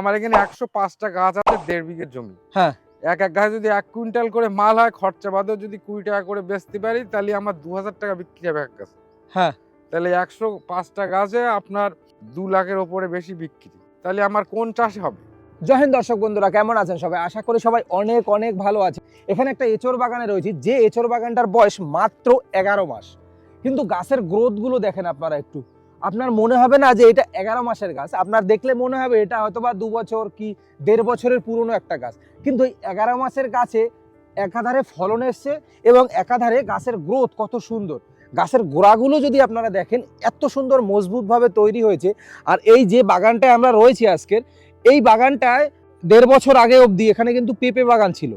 আমার এখানে একশো পাঁচটা গাছ আছে দেড় বিঘের জমি। হ্যাঁ। এক এক গাছ যদি এক কুইন্টাল করে মাল হয় খরচা বাদেও যদি কুড়ি টাকা করে বেচতে পারি তাহলে আমার দু হাজার টাকা বিক্রি হবে এক গাছ। হ্যাঁ। তাহলে একশো পাঁচটা গাছে আপনার দু লাখের ওপরে বেশি বিক্রি। তাহলে আমার কোন চাষে হবে? জয় হিন্দ দর্শক বন্ধুরা কেমন আছেন সবাই? আশা করি সবাই অনেক অনেক ভালো আছে এখানে একটা এচোর বাগানে রয়েছে যে এচোর বাগানটার বয়স মাত্র এগারো মাস। কিন্তু গাছের গ্রোথগুলো দেখেন আপনারা একটু। আপনার মনে হবে না যে এটা এগারো মাসের গাছ, আপনার দেখলে মনে হবে এটা হয়তো বা দু বছর কি দেড় বছরের পুরনো একটা গাছ। কিন্তু এই এগারো মাসের গাছে একাধারে ফলন এসছে এবং একাধারে গাছের গ্রোথ কত সুন্দর। গাছের গোড়াগুলো যদি আপনারা দেখেন, এত সুন্দর মজবুতভাবে তৈরি হয়েছে। আর এই যে বাগানটায় আমরা রয়েছি আজকের, এই বাগানটায় দেড় বছর আগে অবধি এখানে কিন্তু পেঁপে বাগান ছিল।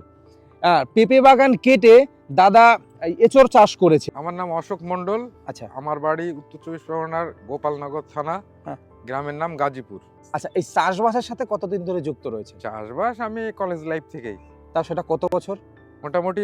আর পেঁপে বাগান কেটে দাদা এই এঁচড় চাষ করেছে। আমার নাম অশোক মন্ডল আচ্ছা। আমার বাড়ি উত্তর চব্বিশ পরগনার গোপালনগর থানা। হ্যাঁ। গ্রামের নাম গাজীপুর। আচ্ছা এই চাষবাসের সাথে কতদিন ধরে যুক্ত রয়েছে? চাষবাস আমি কলেজ লাইফ থেকেই। তা সেটা কত বছর? মোটামুটি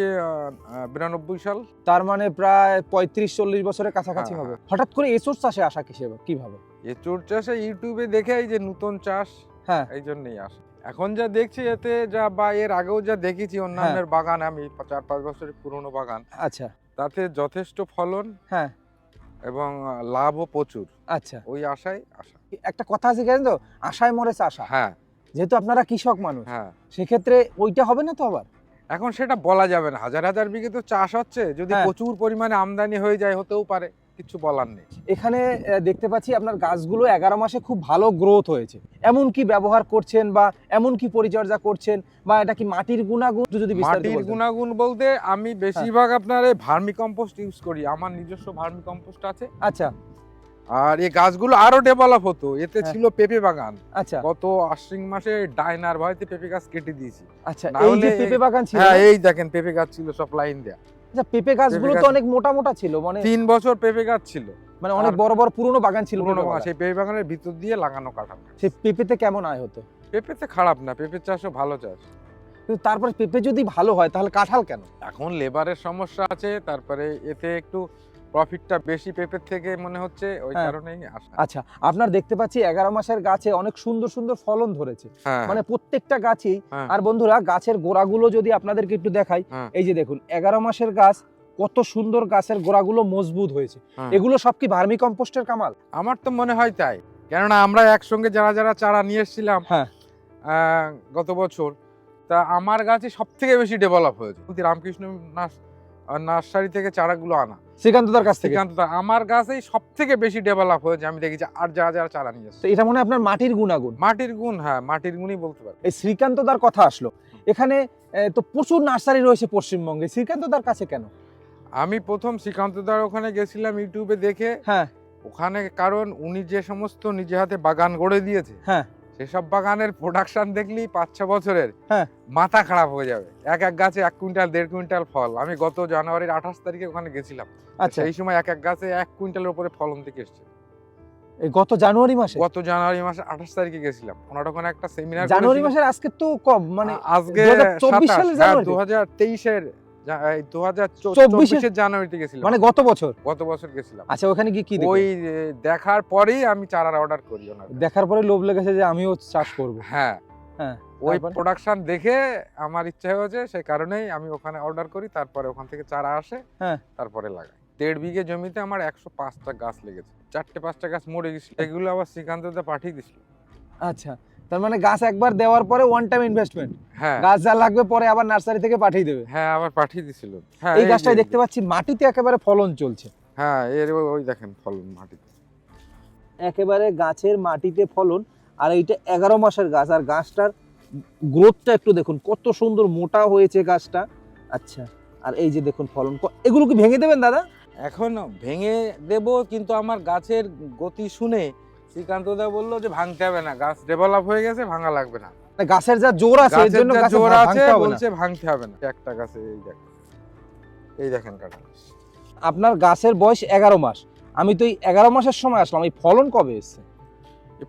বিরানব্বই সাল। তার মানে প্রায় পঁয়ত্রিশ চল্লিশ বছরের কাছাকাছি হ্যাঁ, হবে। হঠাৎ করে এঁচড় চাষে আসা কিসে কীভাবে? এঁচুর চাষে ইউটিউবে দেখে এই যে নতুন চাষ হ্যাঁ। এই জন্যই আসে। এখন যা দেখছি এতে যা বা এর আগেও যা দেখেছি অন্যান্যের বাগান আমি চার পাঁচ বছরের পুরনো বাগান। আচ্ছা। তাতে যথেষ্ট ফলন হ্যাঁ। এবং লাভও প্রচুর। আচ্ছা। ওই আশায় আশা। একটা কথা আছে কেন তো? আশায় মরে চাষা হ্যাঁ। যেহেতু আপনারা কৃষক মানুষ হ্যাঁ। সেক্ষেত্রে ওইটা হবে না তো আবার? এখন সেটা বলা যাবে না। হাজার হাজার বিঘে তো চাষ হচ্ছে যদি হ্যাঁ। প্রচুর পরিমাণে আমদানি হয়ে যায় হতেও পারে। কিছু বলার নেই। এখানে দেখতে পাচ্ছি আপনার গাছগুলো এগারো মাসে খুব ভালো গ্রোথ হয়েছে। এমন কি ব্যবহার করছেন বা এমন কি পরিচর্যা করছেন বা এটা কি মাটির গুণাগুণ? যদি মাটির গুণাগুণ বলতে আমি বেশিরভাগ আপনার এই ভার্মি কম্পোস্ট ইউজ করি। আমার নিজস্ব ভার্মি কম্পোস্ট আছে। আচ্ছা। আর এই গাছগুলো আরও ডেভেলপ হতো। এতে হ্যাঁ। ছিল পেঁপে বাগান। আচ্ছা। গত আশ্বিন মাসে ডাইনার ভয়তে পেঁপে গাছ কেটে দিয়েছি। আচ্ছা এই যে পেঁপে বাগান ছিল হ্যাঁ এই দেখেন পেঁপে গাছ ছিল সব লাইন দেয়া। আচ্ছা পেঁপে গাছগুলো গুলো তো অনেক মোটা মোটা ছিল মানে তিন বছর পেঁপে গাছ ছিল। মানে অনেক বড় বড় পুরনো বাগান ছিল পুরনো বাগান। সেই পেঁপে বাগানের ভিতর দিয়ে লাগানো কাটা সেই পেঁপেতে কেমন আয় হতো? পেঁপেতে খারাপ না পেঁপের চাষও ভালো চাষ। কিন্তু তারপরে পেঁপে যদি ভালো হয় তাহলে কাঁঠাল কেন? এখন লেবারের সমস্যা আছে তারপরে এতে একটু প্রফিটটা বেশি পেঁপের থেকে মনে হচ্ছে ওই হ্যাঁ। কারণেই আচ্ছা আপনার দেখতে পাচ্ছি এগারো মাসের গাছে অনেক সুন্দর সুন্দর ফলন ধরেছে হ্যাঁ মানে প্রত্যেকটা গাছেই হ্যাঁ। আর বন্ধুরা গাছের গোড়াগুলো যদি আপনাদেরকে একটু দেখাই। এই যে দেখুন এগারো মাসের গাছ কত সুন্দর গাছের গোড়াগুলো মজবুত হয়েছে হ্যাঁ। এগুলো সব কি ভার্মি কম্পোস্টের কামাল আমার তো মনে হয় তাই কেননা আমরা একসঙ্গে যারা যারা চারা নিয়ে এসেছিলাম হ্যাঁ। গত বছর তা আমার গাছে সব থেকে বেশি ডেভেলপ হয়েছে রামকৃষ্ণ আহ, নার্সারি থেকে চারাগুলো আনা। শ্রীকান্তদার কাছ থেকে? শ্রীকান্ত দা, আমার গাছেই সব থেকে বেশি ডেভেলপ হয়েছে আমি দেখেছি আর যারা যারা চারা নিয়ে এসেছে। এটা মনে হয় আপনার মাটির গুণাগুণ? মাটির গুণ হ্যাঁ মাটির গুণই বলতে পারি এই শ্রীকান্তদার কথা আসলো। এখানে তো প্রচুর নার্সারি রয়েছে পশ্চিমবঙ্গে। শ্রীকান্তদার কাছে কেন? আমি প্রথম শ্রীকান্ত দার ওখানে গেছিলাম ইউটিউবে দেখে। হ্যাঁ। ওখানে কারণ উনি যে সমস্ত নিজে হাতে বাগান গড়ে দিয়েছে। হ্যাঁ। সেসব বাগানের প্রোডাকশন দেখলি পাঁচ ছ বছরের হ্যাঁ। মাথা খারাপ হয়ে যাবে। এক এক গাছে এক কুইন্টাল দেড় কুইন্টাল ফল। আমি গত জানুয়ারির আঠাশ তারিখে ওখানে গেছিলাম। আচ্ছা। এই সময় এক এক গাছে এক কুইন্টালের উপরে ফলন থেকে এসছে। এই গত জানুয়ারি মাসে? গত জানুয়ারি মাসে আঠাশ তারিখে গেছিলাম। ওনার ওখানে একটা সেমিনার জানুয়ারি মাসের আজকে তো কম মানে আজকে 2024 সালের জানুয়ারিতে? দু হাজার তেইশের দু হাজার 24 চব্বিশের জানুয়ারিতে গেছিলাম। মানে গত বছর? গত বছর গেছিলাম। আচ্ছা ওখানে গিয়ে কি ওই দেখার পরেই আমি চারার অর্ডার করি ওনার দেখার পরে লোভ লেগেছে যে আমিও চাষ করব। হ্যাঁ। হ্যাঁ, ওই? প্রোডাকশন দেখে আমার ইচ্ছা হয়েছে সেই কারণেই আমি ওখানে অর্ডার করি তারপরে ওখান থেকে চারা আসে হ্যাঁ। তারপরে লাগাই। দেড় বিঘে জমিতে আমার একশো পাঁচটা গাছ লেগেছে। চারটে পাঁচটা গাছ মরে গেছিল এগুলো আবার শ্রীকান্ত দা পাঠিয়ে দিছিল। আচ্ছা। তার মানে গাছ একবার দেওয়ার পরে ওয়ান টাইম ইনভেস্টমেন্ট হ্যাঁ। গাছ যা লাগবে পরে আবার নার্সারি থেকে পাঠিয়ে দেবে। হ্যাঁ আবার পাঠিয়ে দিছিল। হ্যাঁ এই গাছটাই দেখতে পাচ্ছি মাটিতে একেবারে ফলন চলছে। হ্যাঁ এর ওই দেখেন ফলন মাটিতে। একেবারে গাছের মাটিতে ফলন আর এইটা এগারো মাসের গাছ আর গাছটার গ্রোথটা একটু দেখুন কত সুন্দর মোটা হয়েছে গাছটা। আচ্ছা আর এই যে দেখুন ফলন এগুলো কি ভেঙে দেবেন দাদা? এখন ভেঙে দেব কিন্তু আমার গাছের গতি শুনে শ্রীকান্ত দা বলল যে ভাঙতে হবে না গাছ ডেভেলপ হয়ে গেছে ভাঙা লাগবে না। গাছের যা জোর আছে এর জন্য জোর আছে বলছে ভাঙতে হবে না। একটা গাছে এই দেখেন এই দেখেন কাটা আপনার গাছের বয়স এগারো মাস। আমি তো এই এগারো মাসের সময় আসলাম এই ফলন কবে এসছে?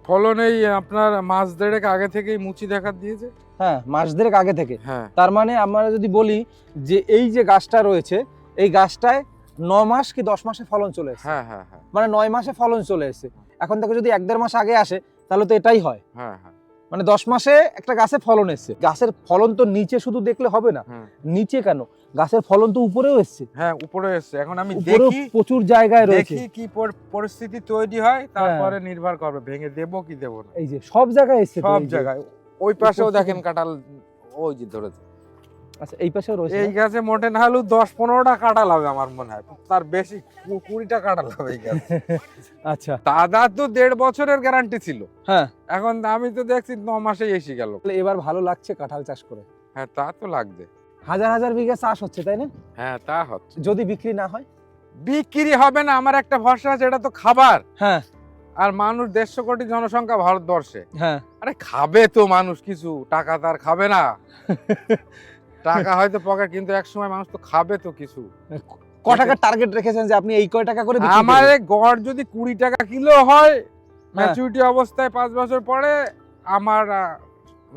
ফলন এই আপনার মাস দেড়েক আগে থেকেই মুচি দেখা দিয়েছে। হ্যাঁ মাস দেড়েক আগে থেকে। হ্যাঁ। তার মানে আমরা যদি বলি যে এই যে গাছটা রয়েছে এই গাছটায় ন মাস কি দশ মাসে ফলন চলে এসেছে? হ্যাঁ হ্যাঁ হ্যাঁ। মানে নয় মাসে ফলন চলে এসেছে। এখন থেকে যদি এক দেড় মাস আগে আসে তাহলে তো এটাই হয়। হ্যাঁ হ্যাঁ। মানে দশ মাসে একটা গাছে ফলন এসছে। গাছের ফলন তো নিচে শুধু দেখলে হবে না। নিচে কেন? গাছের ফলন তো উপরেও এসছে। হ্যাঁ উপরে এসছে। এখন আমি দেখি প্রচুর জায়গায় রয়েছে। দেখি কি পর- পরিস্থিতি তৈরি হয় তারপরে নির্ভর করবে ভেঙে দেবো কি দেবো না। এই যে সব জায়গায় এসছে সব জায়গায়। ওই পাশেও দেখেন কাঁঠাল ওই যে ধরেছে। আচ্ছা এই পাশেও রয়েছে এই? গাছে মোটে না হলেও দশ পনেরোটা কাঁঠাল হবে আমার মনে হয়। তার বেশি কুড়িটা কাঁঠাল হবে এই গাছে। আচ্ছা। দাদা তো দেড় বছরের গ্যারান্টি ছিল। হ্যাঁ। এখন আমি তো দেখছি ন মাসেই এসে গেল। এবার ভালো লাগছে কাঁঠাল চাষ করে? হ্যাঁ তা তো লাগবে। হাজার হাজার বিঘা চাষ হচ্ছে তাই না? হ্যাঁ তা হচ্ছে। যদি বিক্রি না হয়? বিক্রি হবে না আমার একটা ভরসা আছে এটা তো খাবার। হ্যাঁ। আর মানুষ দেড়শো কোটি জনসংখ্যা ভারতবর্ষে। হ্যাঁ। আরে খাবে তো মানুষ কিছু টাকা তার খাবে না। টাকা হয়তো পকেট কিন্তু এক সময় মানুষ তো খাবে তো কিছু। ক টাকার টার্গেট রেখেছেন যে আপনি এই কয় টাকা করে আমার গড় যদি কুড়ি টাকা কিলো হয়। ম্যাচুরিটি অবস্থায় পাঁচ বছর পরে আমার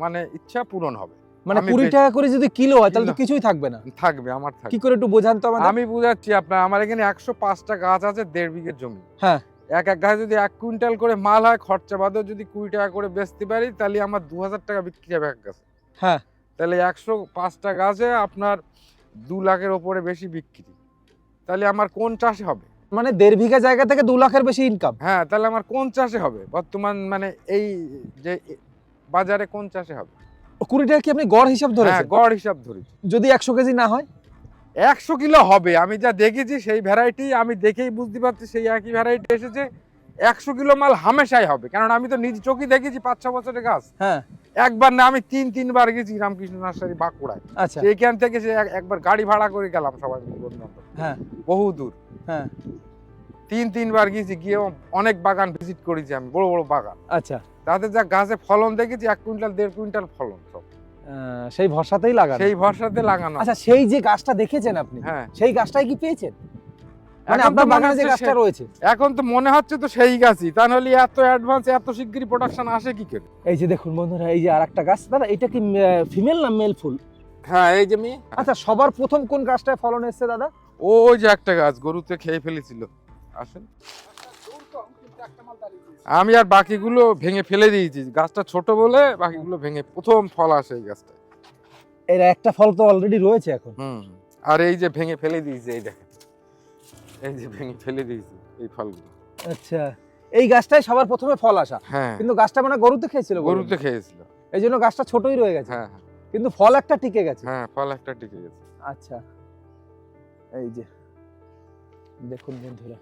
মানে ইচ্ছা পূরণ হবে। মানে কুড়ি টাকা করে যদি কিলো হয় তাহলে তো কিছুই থাকবে না। থাকবে আমার থাকবে। কি করে একটু বোঝান তো আমাদের। আমি বুঝাচ্ছি আপনার আমার এখানে একশো পাঁচটা গাছ আছে দেড় বিঘের জমি। হ্যাঁ। এক এক গাছে যদি এক কুইন্টাল করে মাল হয় খরচা বাদেও যদি কুড়ি টাকা করে বেচতে পারি তাহলে আমার দু হাজার টাকা বিক্রি হবে এক গাছে। হ্যাঁ। তাহলে একশো পাঁচটা গাছে আপনার দু লাখের ওপরে বেশি বিক্রি। তাহলে আমার কোন চাষে হবে? মানে দেড় বিঘা জায়গা থেকে দু লাখের বেশি ইনকাম হ্যাঁ তাহলে আমার কোন চাষে হবে? বর্তমান মানে এই যে বাজারে কোন চাষে হবে? কুড়ি টাকা কি আপনি গড় হিসাব হ্যাঁ ধরেছেন গড় হিসাব ধরি যদি একশো কেজি না হয়? একশো কিলো হবে আমি যা দেখেছি সেই ভ্যারাইটি আমি দেখেই বুঝতে পারছি সেই একই ভ্যারাইটি এসেছে। একশো কিলো মাল হামেশাই হবে কারণ আমি তো নিজ চোখে দেখেছি পাঁচ ছ বছরের গাছ। হ্যাঁ। একবার না আমি তিন তিনবার গেছি রামকৃষ্ণ নার্সারি বাঁকুড়ায়। আচ্ছা। সেইখান থেকে সে একবার গাড়ি ভাড়া করে গেলাম সবাই মিলে হ্যাঁ। বহু দূর। হ্যাঁ। তিন তিনবার গেছি গিয়ে অনেক বাগান ভিজিট করেছি আমি বড় বড় বাগান। আচ্ছা। তাদের যা গাছে ফলন দেখেছি এক কুইন্টাল দেড় কুইন্টাল ফলন সব। সেই ভরসাতেই লাগানো। সেই ভরসাতে লাগানো। আচ্ছা সেই যে গাছটা দেখেছেন আপনি হ্যাঁ। সেই গাছটাই কি পেয়েছেন? মানে আপনার মনে বাগানে যে গাছটা রয়েছে। এখন তো মনে হচ্ছে তো সেই গাছই। তা নাহলে এত অ্যাডভান্স এত শিগগিরই প্রোডাকশন আসে কি করে? এই যে দেখুন বন্ধুরা এই যে আরেকটা গাছ। দাদা এটা কি ফিমেল না মেল ফুল? হ্যাঁ এই যে মেয়ে। আচ্ছা সবার প্রথম কোন গাছটায় ফলন এসছে দাদা? ও ওই যে একটা গাছ গরুতে খেয়ে ফেলেছিল। আসেন। আমি আর বাকিগুলো ভেঙে ফেলে দিয়েছি। গাছটা ছোট বলে বাকিগুলো ভেঙে প্রথম ফল আসে এই গাছটা এর একটা ফল তো অলরেডি রয়েছে এখন। হুম। আর এই যে ভেঙে ফেলে দিয়েছি এই দেখেন। এই যে ভেঙে ফেলে দিয়েছি এই ফলগুলো। আচ্ছা এই গাছটাই সবার প্রথমে ফল আসা। হ্যাঁ। কিন্তু গাছটা মানে গরুতে খেয়েছিল গরুতে খেয়েছিল। এই জন্য গাছটা ছোটই রয়ে গেছে? হ্যাঁ হ্যাঁ, কিন্তু ফল একটা টিকে গেছে? হ্যাঁ ফল একটা টিকে গেছে। আচ্ছা। এই যে দেখুন বন্ধুরা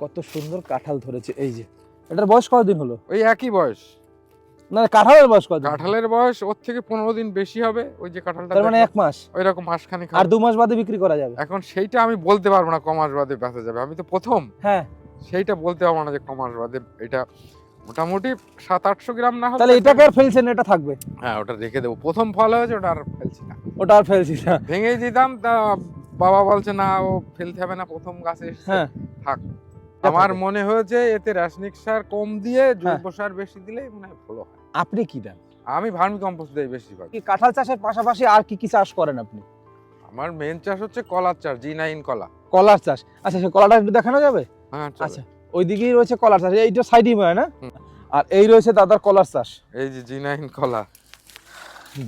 কত সুন্দর কাঁঠাল ধরেছে এই যে। এটার বয়স কতদিন হলো? ওই একই বয়স। না কাঁঠালের বয়স কতদিন কাঁঠালের বয়স ওর থেকে পনেরো দিন বেশি হবে ওই যে কাঁঠালটা তার মানে এক মাস? ওই রকম মাসখানি আর দু মাস বাদে বিক্রি করা যাবে? এখন সেইটা আমি বলতে পারব না কমাস বাদে বেঁচে যাবে। আমি তো প্রথম। হ্যাঁ। সেইটা বলতে পারব না যে কমাস বাদে এটা মোটামুটি সাত আটশো গ্রাম না হলে তাহলে এটাকে আর ফেলছেন না, এটা থাকবে? হ্যাঁ ওটা রেখে দেবো। প্রথম ফল হয়েছে ওটা আর ফেলছি না। ওটা আর ফেলছি না। ভেঙে দিতাম তা বাবা বলছে না ও ফেলতে হবে না প্রথম গাছে হ্যাঁ। থাক। আমার মনে হয়েছে এতে রাসায়নিক সার কম দিয়ে হ্যাঁ। জৈব সার বেশি দিলে মনে হয় ভালো হয়। আপনি কি দেন? আমি ভার্মি কম্পোস্ট দিই বেশিরভাগ। কি কাঁঠাল চাষের পাশাপাশি আর কি কি চাষ করেন আপনি? আমার মেন চাষ হচ্ছে কলার চাষ জি নাইন কলা। কলার চাষ। আচ্ছা সে কলাটা একটু দেখানো যাবে? হ্যাঁ আচ্ছা ওই দিকেই রয়েছে কলার চাষ। এইটা সাইডই হয় না? আর এই রয়েছে দাদার কলার চাষ। এই যে জি নাইন কলা।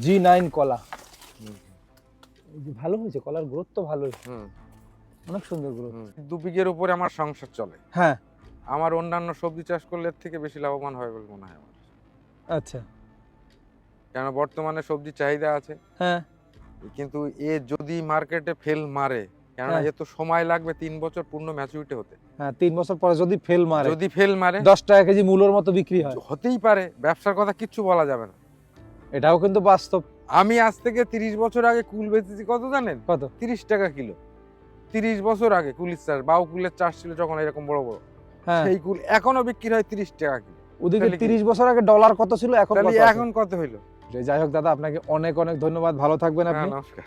জি নাইন কলা এই যে ভালো হয়েছে কলার গ্রোথ তো ভালোই। হুম, অনেক সুন্দর গ্রোথ। দু বিঘের উপরে আমার সংসার চলে। হ্যাঁ। আমার অন্যান্য সবজি চাষ করলে এর থেকে বেশি লাভবান হয় বলে মনে হয় আমার। আচ্ছা। কেন বর্তমানে সবজি চাহিদা আছে। হ্যাঁ। কিন্তু এ যদি মার্কেটে ফেল মারে কেননা হ্যাঁ। এ তো সময় লাগবে তিন বছর পূর্ণ ম্যাচুরিটি হতে। হ্যাঁ তিন বছর পরে যদি ফেল মারে যদি ফেল মারে দশ টাকা কেজি মূলোর মতো বিক্রি হয়। হতেই পারে ব্যবসার কথা কিচ্ছু বলা যাবে না। এটাও কিন্তু বাস্তব। আমি আজ থেকে তিরিশ বছর আগে কুল বেচেছি কত জানেন? কত? তিরিশ টাকা কিলো। তিরিশ বছর আগে কুলির চাষ বাউ কুলের চাষ ছিল যখন এরকম বড় বড়। হ্যাঁ। সেই কুল এখনও বিক্রি হয় তিরিশ টাকা কিলো। ওদিকে? তিরিশ বছর আগে ডলার কত ছিল? এখন কত এখন কত হইল? যাই হোক দাদা আপনাকে অনেক অনেক ধন্যবাদ। ভালো থাকবেন আপনি। হ্যাঁ নমস্কার।